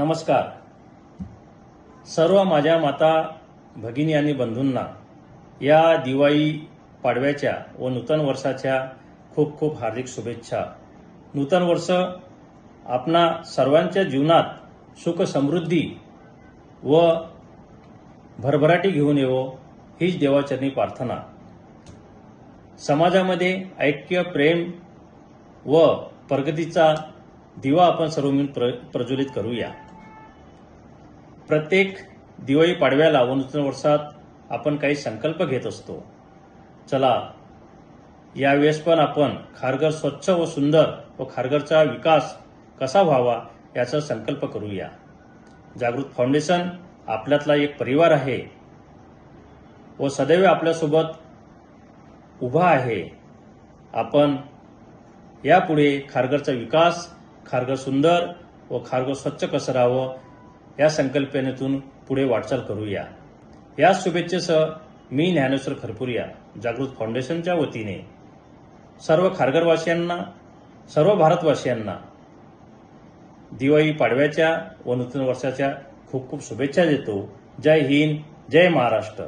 नमस्कार. सर्व माझ्या माता भगिनी आणि बंधूंना या दिवाळी पाडव्याच्या व नूतन वर्षाच्या खूप खूप हार्दिक शुभेच्छा. नूतन वर्ष आपणा सर्वांच्या जीवनात सुख समृद्धी व भरभराटी घेऊन येवो हीच देवाचरणी प्रार्थना. समाजामध्ये ऐक्य प्रेम व प्रगतीचा दिवा आपण सर्व मिळून प्र प्रज्वलित करूया. प्रत्येक दिवाळी पाडव्याला व नूतन वर्षात आपण काही संकल्प घेत असतो. चला यावेळेस पण आपण खारघर स्वच्छ व सुंदर व खारघरचा विकास कसा व्हावा याचा संकल्प करूया. जागृत फाउंडेशन आपल्यातला एक परिवार आहे व सदैव आपल्यासोबत उभा आहे. आपण यापुढे खारघरचा विकास खारघर सुंदर व खारघर स्वच्छ कसं राहावं या संकल्पनेतून पुढे वाटचाल करूया. या शुभेच्छेसह मी ज्ञानेश्वर खरपुरिया जागृत फाउंडेशनच्या वतीने सर्व खारघरवासियांना सर्व भारतवासियांना दिवाळी पाडव्याच्या व नूतन वर्षाच्या खूप खूप शुभेच्छा देतो. जय हिंद जय महाराष्ट्र.